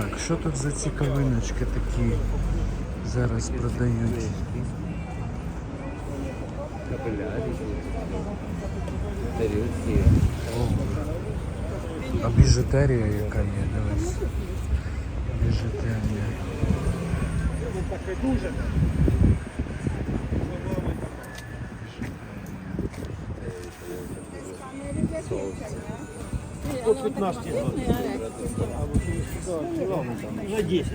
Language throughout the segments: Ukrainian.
Так, що тут за цікавиночки такі зараз продають? Тарілки. А біжутерія яка є, дивись. Біжутерія. По 15 На 10.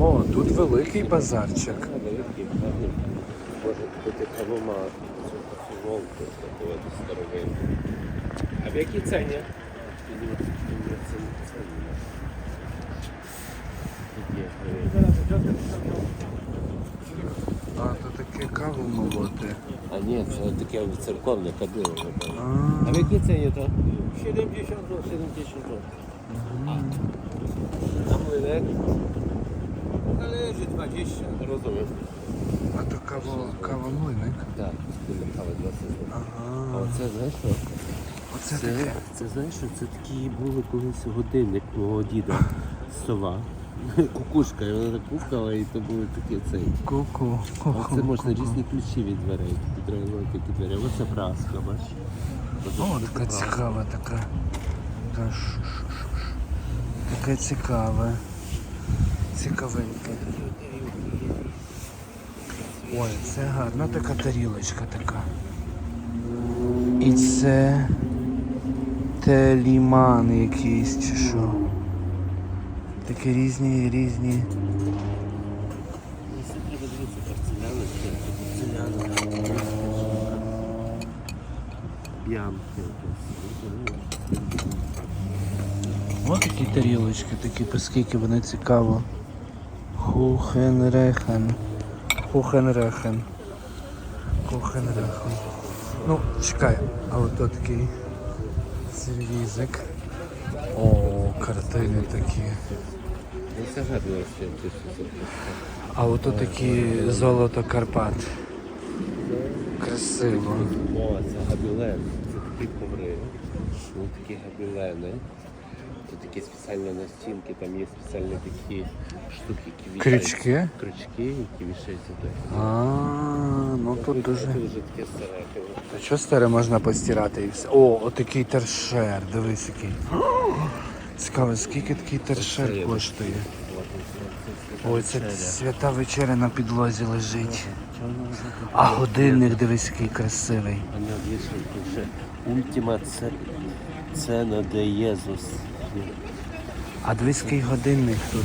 О, тут великий базарчик. Великий, гарний. Може бути кофеволку такувати старовинну. А в якій ціні? А, то таке каву молоти. А ні, це таке церковне кадило. А, А в якій ціні то? 70 років. 70 років. А млинець? Належить 20. Розумію. а то каво, кавомлиник. Так, біля кави 20 років. А Ага. оце знаєш що? Оце Це, таке. це знаєш, що це такі були колись годинник мого діда сова. Кукушка, і вона так кукала, і то були такі цей. Ку-ку. А це можна різні ключі від дверей. Треба такі двері. Оце праска, бачиш? О, така цікава, така. Така, ш- ш- ш- ш. така цікава. Цікавенька. Ой, це гарна така тарілочка така. І це теліман якийсь чи що. Такі різні, різні. Треба дивитися. Б'янки. Ось такі тарілочки, такі, оскільки вони цікаво. Хухенрехен. Хухенрехен. Хухенрехен. Ну, чекай, а от такий сервізик. О, картини такі. Ну це гарно. А от тут такі золото Карпат. Красиво. О, це габілен. Це такі коври. Ну такі габілени. Тут такі спеціальні настінки, там є спеціальні такі штуки, які вішаються. Крючки? Крючки, які вішаються так. А, ну тут дуже. Це вже таке старе. Та що старе можна постирати і все. О, отакий торшер, дивись який. Цікаво, скільки такий торшер коштує? Ой, це свята вечеря на підлозі лежить. А годинник, дивись, який красивий. Ультима це цена де Єзус. А дивись, який годинник тут.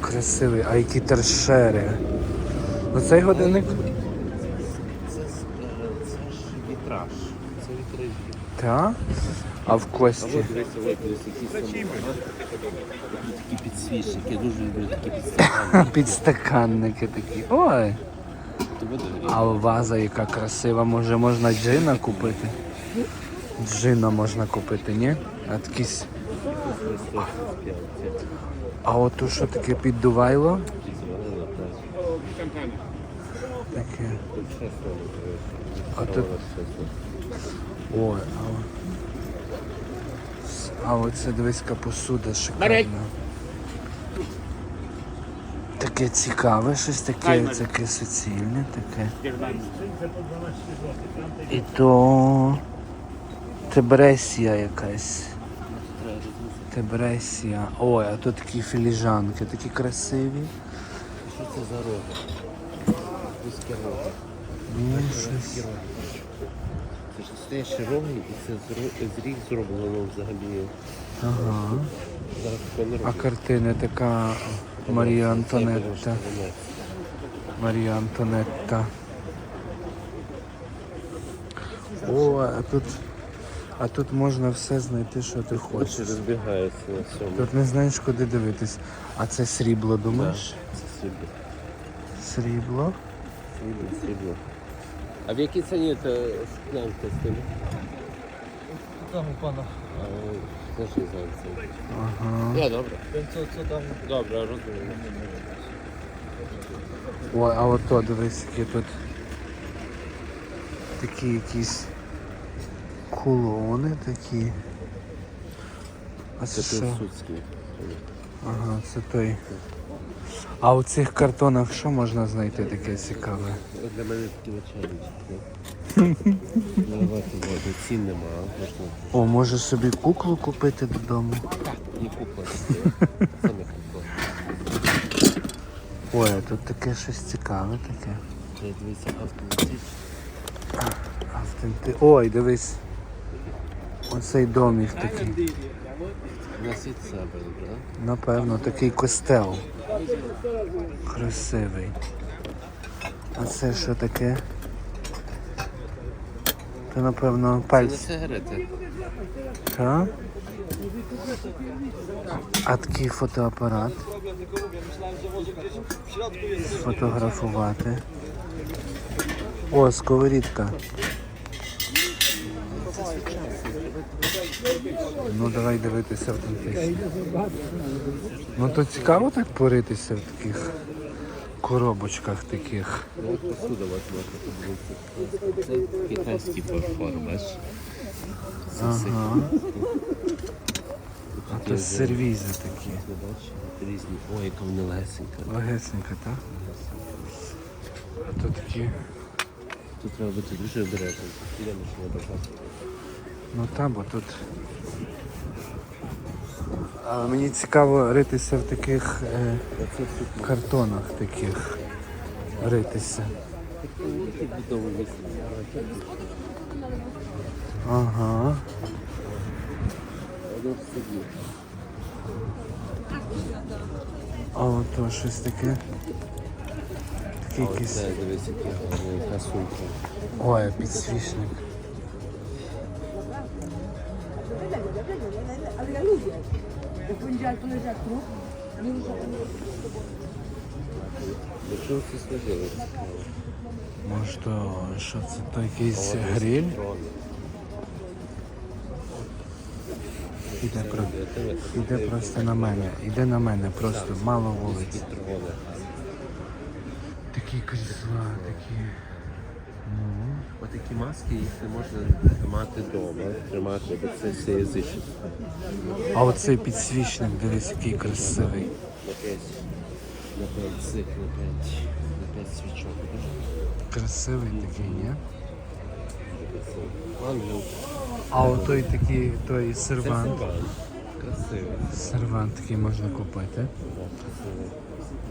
Красивий, а які торшери. Ну цей годинник? Це, ж, е, це ж. Це вітражі. Так. А в кості. такі підсвічники. Я дуже люблю такі підсвічники. Підстаканники такі. Ой. А ваза яка красива, може можна джина купити? Джина можна купити, ні? А. А от тут що таке піддувайло? Таке. А тут... Ой, а... А оце дивись посуда шикарна. Таке цікаве, щось таке, таке суцільне, таке. І то Тебресія якась. Тебресія. Ой, а тут такі філіжанки, такі красиві. Що це за роги? Це ж настоящі роги, і це з ріг зроблено взагалі. Ага. А картини така Марія Антонетта. Марія Антонетта. О, а тут, а тут можна все знайти, що ти хочеш. розбігаються на всьому. Тут не знаєш, куди дивитись. А це срібло, думаєш? Це срібло. Срібло? Срібло, срібло. А в якій ціні та склянка з тим? Там у пана. Теж не знаю це. Ага. Я добре. Це, це там. Добре, розумію. Ой, а ото дивись, які тут такі якісь кулони такі. А це Це що? пилсудський. Ага, це той. А у цих картонах що можна знайти таке цікаве? Для мене такі начальнички. Наливати. Цін нема. О, може собі куклу купити додому? і купити. Це не купити. Ой, а тут таке щось цікаве таке. Я дивися автомобіль. Автенти... Ой, дивись. Оцей домик такий. Себе, так? Напевно, такий костел. Красивий. А це що таке? Це, напевно, Це не сигарети. Та? А такий фотоапарат. Сфотографувати. О, сковорідка. Ну давай дивитися в автентично. Ну то цікаво так поритися в таких коробочках таких. От посуда от. Це китайський фарфор, бачиш? Ага. А то сервізи такі. Різні. Ой, яка вона лесенька. Легесенька, так? А то такі. Тут треба бути дуже обережним. Ще на базар. Ну та, бо тут. А мені цікаво ритися в таких е, картонах таких. Ритися. Ага. А ото щось таке. Яка сумка. Ой, підсвічник. Trou. Nous, nous sommes- Якщо це служили, Може то що це якийсь гриль? Іде, про... Іде просто на мене. Іде на мене, просто мало вулиць. Такі крісла, такі. Отакі маски їх не можна мати вдома, тримати, бо це все язичне. А оцей підсвічник, дивись, який красивий. На п'ять, на п'ять цих, на п'ять, на п'ять свічок. Красивий такий, ні? Ангел. А отой такий той сервант. Красивий. Сервант такий можна купити. Красивий.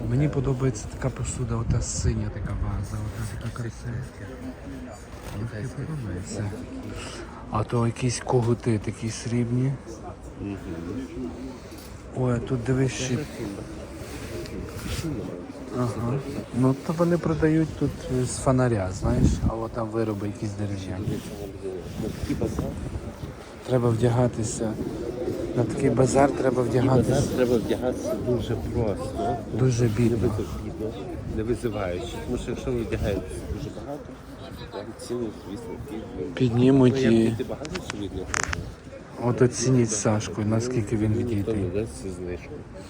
Мені подобається така посуда, ота синя така ваза, ота така красива. Мені подобається. А то якісь когути такі срібні. Ой, а тут дивись ще. Ага. Ну то вони продають тут з фонаря, знаєш, а от там вироби якісь дерев'яні. Треба вдягатися. На такий базар треба вдягатися базар треба вдягатися дуже просто. дуже бідно. не визиваючи. Тому що якщо ви вдягаєтеся дуже багато, там ціни, звісно, піднімуть. Ну, як і багато що видно? от оцініть Сашку, наскільки він дасть знижку.